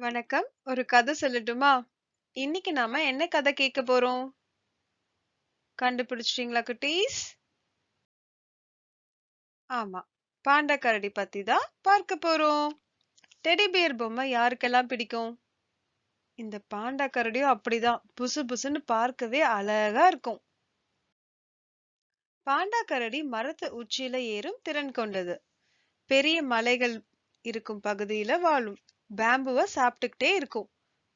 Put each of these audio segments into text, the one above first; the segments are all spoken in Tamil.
வணக்கம். ஒரு கதை சொல்லட்டுமா? இன்னைக்கு நாம என்ன கதை கேட்க போறோம்? கண்டுபிடிச்சிட்டீங்களா குட்டீஸ்? ஆமா. பாண்டா கரடி பத்தி தான் பார்க்க போறோம். டெடி பியர் பொம்மை யாருக்கெல்லாம் பிடிக்கும்? இந்த பாண்டா கரடியும் அப்படிதான். புசு புசுன்னு பார்க்கவே அழகா இருக்கும். பாண்டா கரடி மரத்து உச்சியில ஏறும் திறன் கொண்டது. பெரிய மலைகள் இருக்கும் பகுதியில வாழும். பேம்புவை சாப்பிட்டுக்கிட்டே இருக்கும்.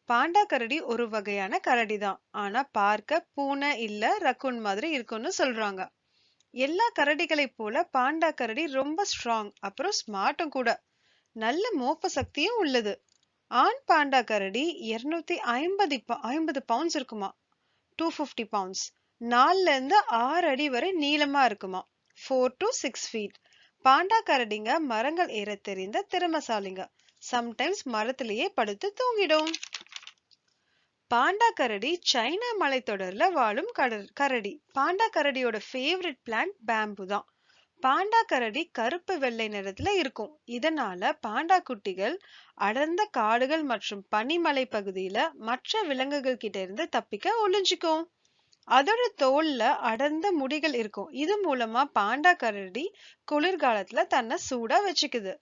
பாண்டா கரடி ஒரு வகையான கரடி தான். ஆனா பார்க்க பூனை இல்ல ரக்கூன் மாதிரி இருக்கும்னு சொல்றாங்க. எல்லா கரடிகளைப் போல பாண்டா கரடி ரொம்ப ஸ்ட்ராங் அப்புறம் ஸ்மார்ட்டும் கூட. நல்ல மோப்ப சக்தியும் உள்ளது. ஆண் பாண்டா கரடி 250 ப- 50 பவுண்ட்ஸ் இருக்குமா 250 பவுண்ட்ஸ் நாலுல இருந்து ஆறு அடி வரை நீளமா இருக்குமா four to six feet panda கரடிங்க மரங்கள் ஏற தெரிந்த திறமசாலிங்க சம்டைம்ஸ் மரத்திலேயே படுத்து தூங்கிடும். பாண்டா கரடி சைனா மலைத்தொடர்ல வாழும் கரடி. பாண்டா கரடியோட ஃபேவரட் பிளான்ட் பேம்பு தான். பாண்டா கரடி கருப்பு வெள்ளை நிறத்துல இருக்கும். இதனால பாண்டா குட்டிகள் அடர்ந்த காடுகள் மற்றும் பனிமலை பகுதியில மற்ற விலங்குகள் கிட்ட இருந்து தப்பிக்க ஒளிஞ்சுக்கும். அதோட தோல்ல அடர்ந்த முடிகள் இருக்கும். இது மூலமா பாண்டா கரடி குளிர்காலத்துல தன்னை சூடா வச்சுக்குது.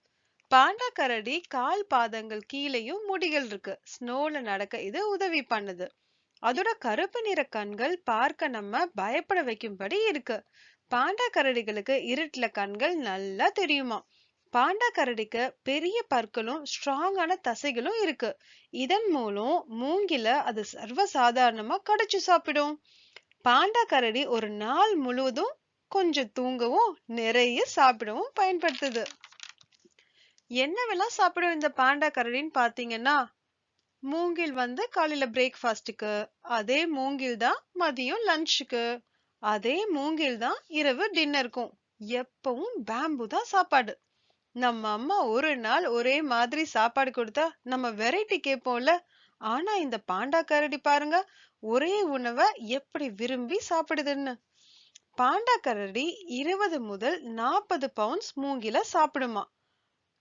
பாண்டா கரடி கால் பாதங்கள் கீழேயும் முடிகள் இருக்கு. ஸ்னோல நடக்க இது உதவி பண்ணுது. அதோட கருப்பு நிற கண்கள் பார்க்க நம்ம பயப்பட வைக்கும்படி இருக்கு. பாண்டா கரடிகளுக்கு இருட்டுல கண்கள் நல்லா தெரியுமா? பாண்டா கரடிக்கு பெரிய பற்களும் ஸ்ட்ராங்கான தசைகளும் இருக்கு. இதன் மூலம் மூங்கில அது சர்வசாதாரணமா கடிச்சு சாப்பிடும். பாண்டா கரடி ஒரு நாள் முழுவதும் கொஞ்சம் தூங்கவும் நிறைய சாப்பிடவும் பயன்படுத்துது. என்னவெல்லாம் சாப்பிடும் இந்த பாண்டா கரடின்னு பாத்தீங்கன்னா மூங்கில் வந்து காலையில பிரேக்ஃபாஸ்ட்டுக்கு அதே மூங்கில் தான் மதியம் லஞ்சுக்கு அதே மூங்கில் தான் இரவு டின்னருக்கும் எப்பவும் பேம்பு தான் சாப்பாடு. நம்ம அம்மா ஒரு நாள் ஒரே மாதிரி சாப்பாடு கொடுத்தா நம்ம வெரைட்டி கேட்போம்ல. ஆனா இந்த பாண்டா கரடி பாருங்க ஒரே உணவை எப்படி விரும்பி சாப்பிடுதுன்னு. பாண்டா கரடி இருபது முதல் நாற்பது பவுண்ட்ஸ் மூங்கில சாப்பிடுமா.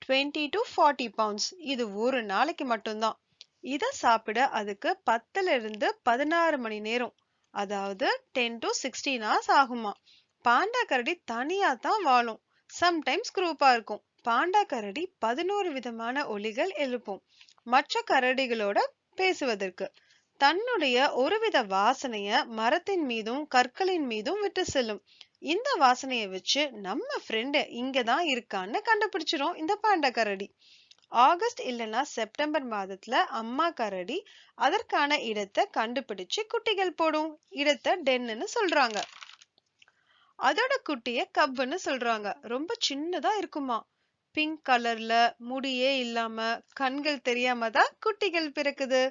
20 டு 40 பவுண்ட்ஸ் இது ஒரு நாளைக்கு மட்டும்தான். இதை சாப்பிட அதுக்கு பத்துல இருந்து பதினாறு மணி நேரம். அதாவது டென் டு சிக்ஸ்டீன் ஹவர்ஸ் ஆகுமா. பாண்டா கரடி தனியாக தான் வாழும். சம்டைம்ஸ் குரூப்பாக இருக்கும். பாண்டா கரடி பதினோரு விதமான ஒலிகள் எழுப்பும். மற்ற கரடிகளோட பேசுவதற்கு. தன்னுடைய ஒருவித வாசனைய மரத்தின் மீதும் கற்களின் மீதும் விட்டு செல்லும். இந்த வாசனைய வச்சு நம்ம ஃப்ரெண்டு இங்கதான் இருக்கான்னு கண்டுபிடிச்சிரும் இந்த பாண்டா கரடி. ஆகஸ்ட் இல்லனா செப்டம்பர் மாதத்துல அம்மா கரடி அதற்கான இடத்தை கண்டுபிடிச்சு குட்டிகள் போடும். இடத்தை டென்னுன்னு சொல்றாங்க. அதோட குட்டிய கப்புன்னு சொல்றாங்க. ரொம்ப சின்னதா இருக்குமா. பிங்க் கலர்ல முடியே இல்லாம கண்கள் தெரியாம தான் குட்டிகள் பிறக்குது.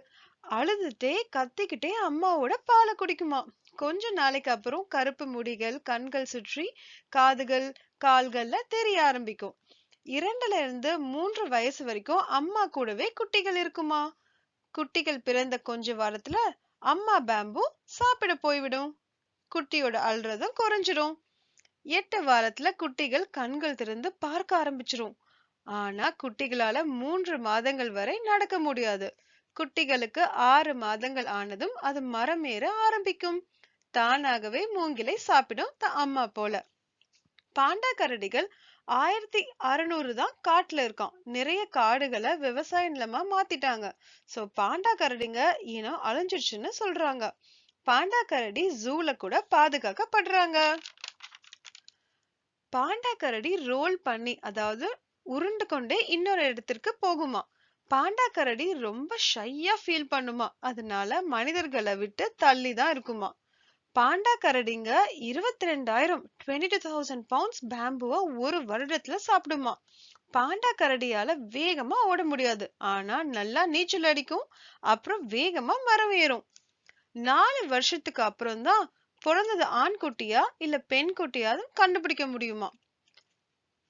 அழுதுட்டே கத்திக்கிட்டே அம்மாவோட பாலை குடிக்குமா. கொஞ்ச நாளைக்கு அப்புறம் கருப்பு முடிகள் கண்கள் சுற்றி காதுகள் கால்கள்ல தெரிய ஆரம்பிக்கும். இரண்டுல இருந்து மூன்று வயசு வரைக்கும் அம்மா கூடவே குட்டிகள் இருக்குமா? குட்டிகள் பிறந்த கொஞ்ச வாரத்துல அம்மா பேம்பு சாப்பிட போய்விடும். குட்டியோட அழுறதும் குறைஞ்சிரும். எட்டு வாரத்துல குட்டிகள் கண்கள் திறந்து பார்க்க ஆரம்பிச்சிரும். ஆனா குட்டிகளால மூன்று மாதங்கள் வரை நடக்க முடியாது. குட்டிகளுக்கு ஆறு மாதங்கள் ஆனதும் அது மரம் ஏற ஆரம்பிக்கும். தானாகவே மூங்கிலை சாப்பிடும் த அம்மா போல. பாண்டா கரடிகள் ஆயிரத்தி அறுநூறு தான் காட்டுல இருக்கான் நிறைய காடுகளை விவசாய நிலமா மாத்திட்டாங்க. சோ பாண்டா கரடிங்க இனம் அழிஞ்சிருச்சுன்னு சொல்றாங்க. பாண்டா கரடி ஜூல கூட பாதுகாக்கப்படுறாங்க. பாண்டா கரடி ரோல் பண்ணி அதாவது உருண்டு கொண்டே இன்னொரு இடத்திற்கு போகுமா? பாண்டா கரடி ரொம்ப ஷையா ஃபீல் பண்ணுமா. அதனால மனிதர்களை விட்டு தள்ளி தான் இருக்குமா. பாண்டா கரடிங்க இருபத்தி ரெண்டாயிரம் டுவெண்ட்டி டூ தௌசண்ட் பவுண்ட்ஸ் பேம்புவை ஒரு வருடத்துல சாப்பிடுமா. பாண்டா கரடியால வேகமா ஓட முடியாது. ஆனா நல்லா நீச்சல் அடிக்கும் அப்புறம் வேகமா மரம் ஏறும். நாலு வருஷத்துக்கு அப்புறம் தான் பிறந்தது ஆண் குட்டியா இல்ல பெண் குட்டியாவது கண்டுபிடிக்க முடியுமா.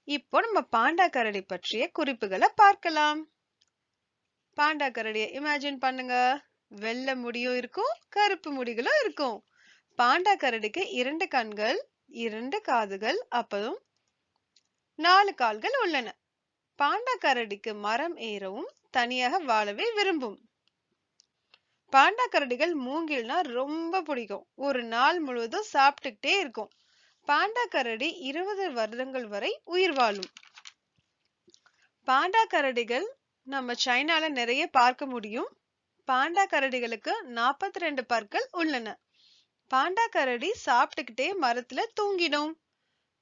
இப்போ நம்ம பாண்டா கரடி பற்றிய குறிப்புகளை பார்க்கலாம். பாண்டா கரடியை இமேஜின் பண்ணுங்க. வெள்ளை முடியும் இருக்கும் கருப்பு முடிகளும் இருக்கும். பாண்டா கரடிக்கு இரண்டு கண்கள் இரண்டு காதுகள் அப்பதும் நாலு கால்கள் உள்ளன. பாண்டா கரடிக்கு மரம் ஏறவும் தனியாக வாழவே விரும்பும். பாண்டா கரடிகள் மூங்கில்னா ரொம்ப பிடிக்கும். ஒரு நாள் முழுவதும் சாப்பிட்டுக்கிட்டே இருக்கும். பாண்டா கரடி இருபது வருடங்கள் வரை உயிர் வாழும். பாண்டா கரடிகள் நம்ம சைனால நிறைய பார்க்க முடியும். பாண்டா கரடிகளுக்கு நாற்பத்தி ரெண்டு பற்கள் உள்ளன. பாண்டா கரடி சாப்பிட்டுக்கிட்டே மரத்துல தூங்கிடும்.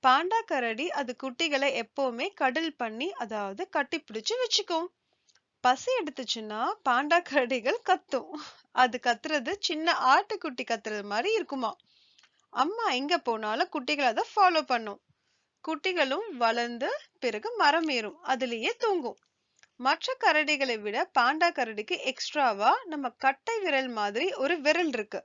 பாண்டா கரடி அது குட்டிகளை எப்பவுமே கடல் பண்ணி அதாவது கட்டி பிடிச்சு வச்சுக்கும். பசி எடுத்துச்சுன்னா பாண்டா கரடிகள் கத்தும். அது கத்துறது சின்ன ஆட்டுக்குட்டி கத்துறது மாதிரி இருக்குமா அம்மா எங்க போனாலும் குட்டிகள் அதை ஃபாலோ பண்ணும். குட்டிகளும் வளர்ந்து பிறகு மரம் ஏறும். அதுலயே தூங்கும். மற்ற கரடிகளை விட பாண்டா கரடிக்கு எக்ஸ்ட்ராவா நம்ம கட்டை விரல் மாதிரி ஒரு விரல் இருக்கு.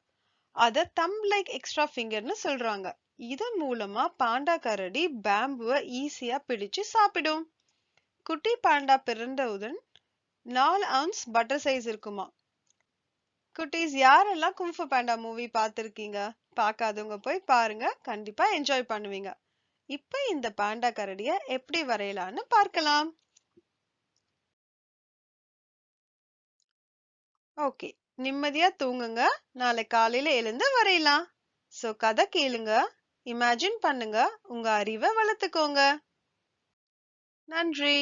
அத தம் லைக் எக்ஸ்ட்ரா ஃபிங்கர்னு சொல்றாங்க. இதன் மூலமா பாண்டா கரடி பேம்புவை ஈஸியா பிடிச்சு சாப்பிடும். குட்டி பாண்டா பிறந்தவுடன் நாலு அவுன்ஸ் பட்டர் சைஸ் இருக்குமா? குட்டீஸ் யாரெல்லாம் கும்ஃபு பாண்டா மூவி பார்த்துருக்கீங்க? பார்க்காதவங்க போய் பாருங்க. கண்டிப்பா என்ஜாய் பண்ணுவீங்க. இப்ப இந்த பாண்டா கரடிய எப்படி வரையலாம்னு பார்க்கலாம். ஓகே. நிம்மதியா தூங்குங்க. நாளை காலையில எழுந்து வரையலாம். சோ கதை கேளுங்க. இமேஜின் பண்ணுங்க. உங்க அறிவை வளர்த்துக்கோங்க. நன்றி.